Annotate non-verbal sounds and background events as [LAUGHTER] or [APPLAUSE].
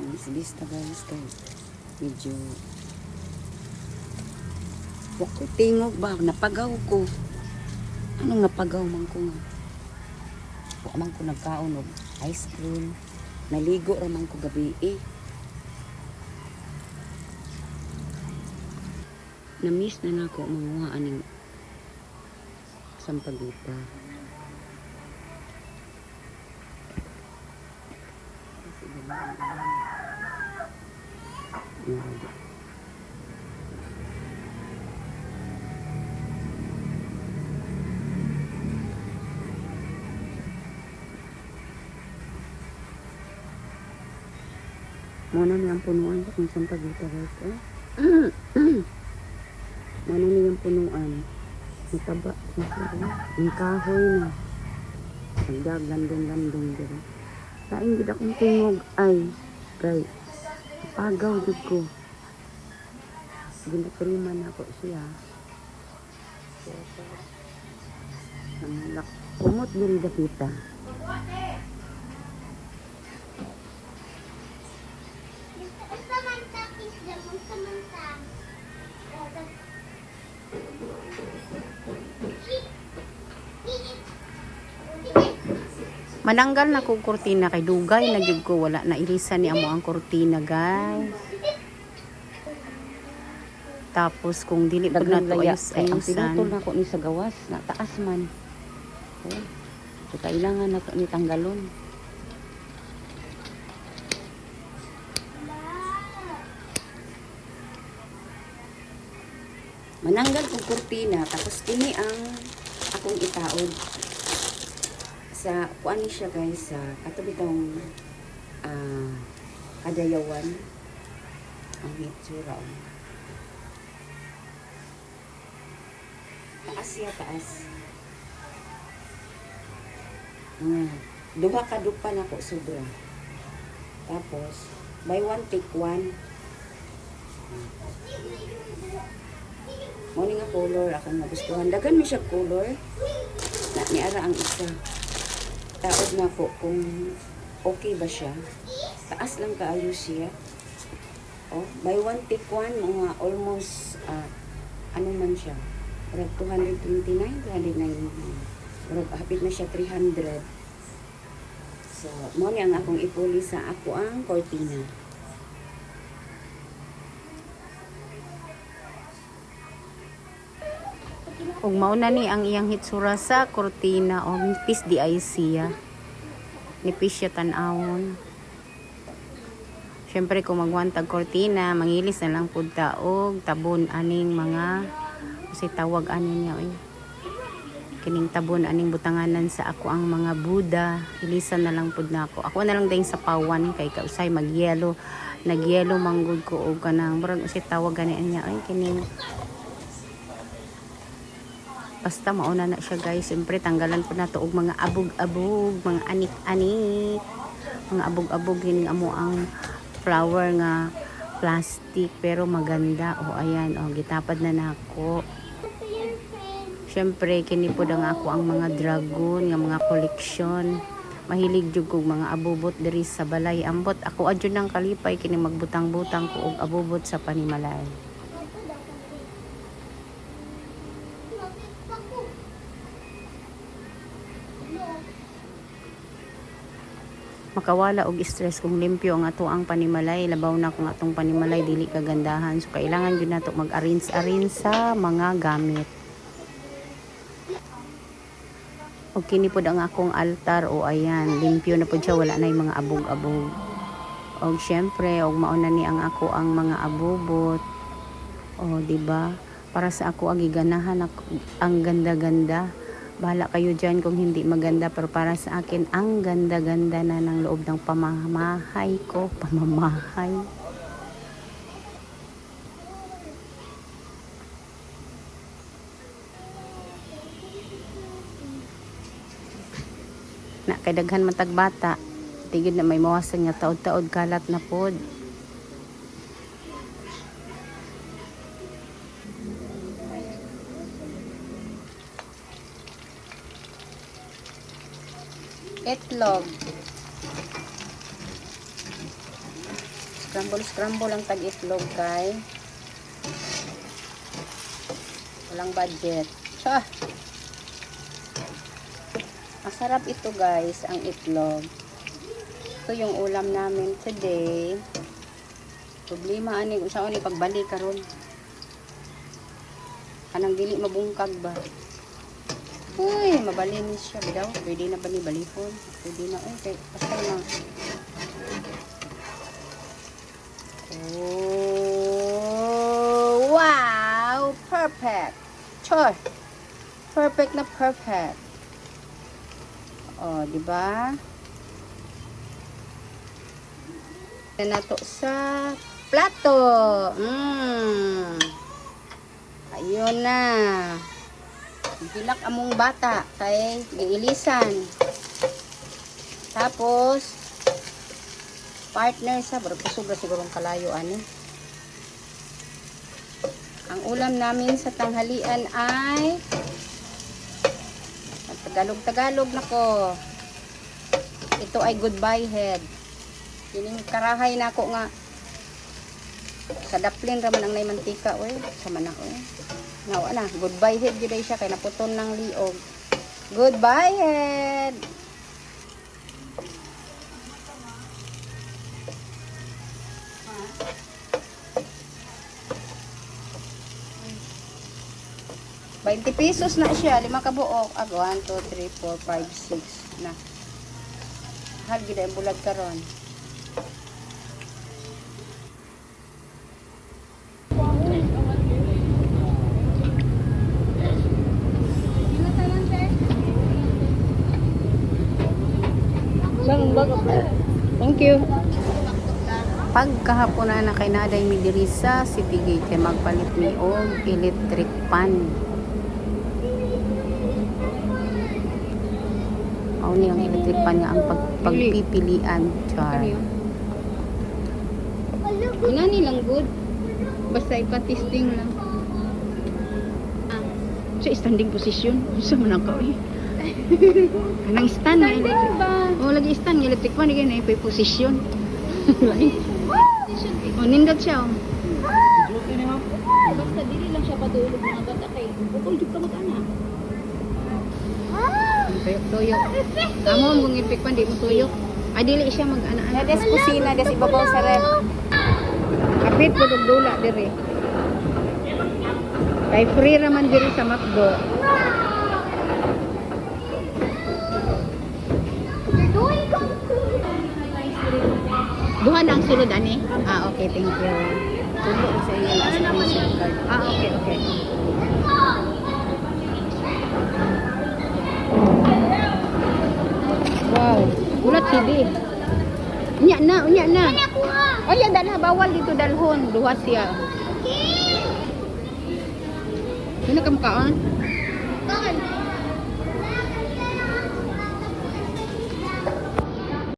Ang isbista guys kay medyo Wa ko tingog ba napagaw ko. Ano nga pagaw man ko nga. Wa man ko nagkaon og ice cream. Naligo ra man ko gabi eh. Na-miss na nako manguha aning sampaguta. Yan. Muna niya ang punuan sa kung sampaguta guys. Eh? [CLEARS THROAT] Muna niya ang punuan. Mataba. Ang kahoy na. Pagdag, landong-landong dito. Kain gid akong tingog ay kay pagaw jud ko. Ginakriman ako siya. Ang lak kumot diri dakita. Samantha, kiss them. Samantha. Mananggal na ko kurtina kay dugay na gyud ko wala na ilisan ni amo ang kurtina guys. Tapos kung dili pag nato ayos kay ang pinutol na ko ni sa gawas na taas man. Oh. So kailangan na ni tanggalon. Mananggal kong kurtina tapos kini ang akong itaod sa kuan siya guys sa katabi tong ah, kadayawan. Ang hitsura oh. taas siya taas. Mga duha ka dupa na ko sobra. Tapos by one take one. Mo ni nga color. Akong nagustuhan. Dagan mi siya color. Na ni ara ang isa taod na ko kung okay ba siya. Taas lang kaayo siya. Oh by one take one mga almost ah, ano man siya. Murag 229 299 Murag hapit na siya 300 so mo ni ang akong ipuli sa ako ang cortina Ug mauna ni ang iyang hitsura sa kortina o nipis di ay siya. Nipis siya tanawon. Siyempre kung magwantag kortina, mangilis na lang pud ta og tabon aning mga kasi tawag ani niya oy. Kining tabon aning butanganan sa ako ang mga Buddha, ilisan na lang pud nako. Ako na lang dahil sa pawan kay kausay magyelo. Nagyelo manggod ko og kanang murag si tawag gani niya oy kining basta mauna na siya guys. Siyempre tanggalan po na to. Og mga abog-abog mga anik-anik. Mga abog-abog hining amo ang flower nga plastic. Pero maganda. O ayan. O gitapad na nako Siyempre, kini po ang ako ang mga dragon, nga mga koleksyon. Mahilig jud kog mga abubot diri sa balay. Ambot ako adyo ng kalipay kini magbutang-butang ko og abubot sa panimalay. Makawala og stress kung limpyo ang ato ang panimalay. Labaw na kung atong panimalay dili kagandahan. So kailangan gyud nato mag-arrange-arrange sa mga gamit. Og kini pod ang akong altar. O ayan limpyo na pod siya. Wala na mga abog-abog. Og syempre og mauna ni ang ako ang mga abubot. O di ba? Para sa ako ang giganahan ang ganda-ganda Bahala kayo dyan kung hindi maganda pero para sa akin ang ganda-ganda na ng loob ng pamamahay ko. Pamamahay. Na kay daghan matag bata. Tigid na may mawasan nga taod-taod kalat na pod. Itlog. Scramble, scramble ang tag-itlog kay walang budget. Sa! Masarap ito guys, ang itlog. Ito yung ulam namin today. Problema ani kung saan ni pagbalik karon. Kanang dili mabungkag ba? Uy, mabalinis siya bidaw. Pwede na ba ni balihon? Pwede na. Uy, kay basta na. Oh, wow! Perfect! Chor! Perfect na perfect. Oh, di ba? Na to sa plato. Mm. Ayun na. Gilak among bata kay giilisan. Tapos partner sa sobra sigurong kalayo ani. Ang ulam namin sa tanghalian ay Tagalog-Tagalog na ko. Ito ay goodbye head. Kining karahay na ako nga sa daplin raman ang nay mantika oy sa manak oy. Nawa na, goodbye head ay siya kay naputon ng liog. Goodbye head. Bainti pesos na siya, lima ka buok. Ag 1, 2, 3, 4, 5, 6 na. Hal gid ang bulag karon. Thank you. Pagkahapon na na kay Naday mi diri sa City Gate kay magpalit mi og electric pan. Mao ni ang electric pan nga ang pag, pagpipilian char. Una nilang good. Basta ipa-testing lang. Sa standing position, [LAUGHS] sa man ako eh. [LAUGHS] Kanang stand na electric. Oh, lagi stand nga electric pan ni na position. [LAUGHS] oh, nindot siya oh. Basta dili lang siya padulog mga bata kay bukol jud kamot ana. Tuyok, tuyok. Amo mong electric pan di mo tuyok. Ay dili siya mag ana ana. Des kusina des ibabaw sa ref. Kapit og dula diri. Kay free raman diri sa McDo. Duha na ang sulod ani? Ah, okay, thank you. Tulo sa subscription card. Ah, okay, okay. Wow, ulat CD. Unya na, unya na. Oh, ya dala bawal dito dalhon, duha siya. Sino ka mukhaan?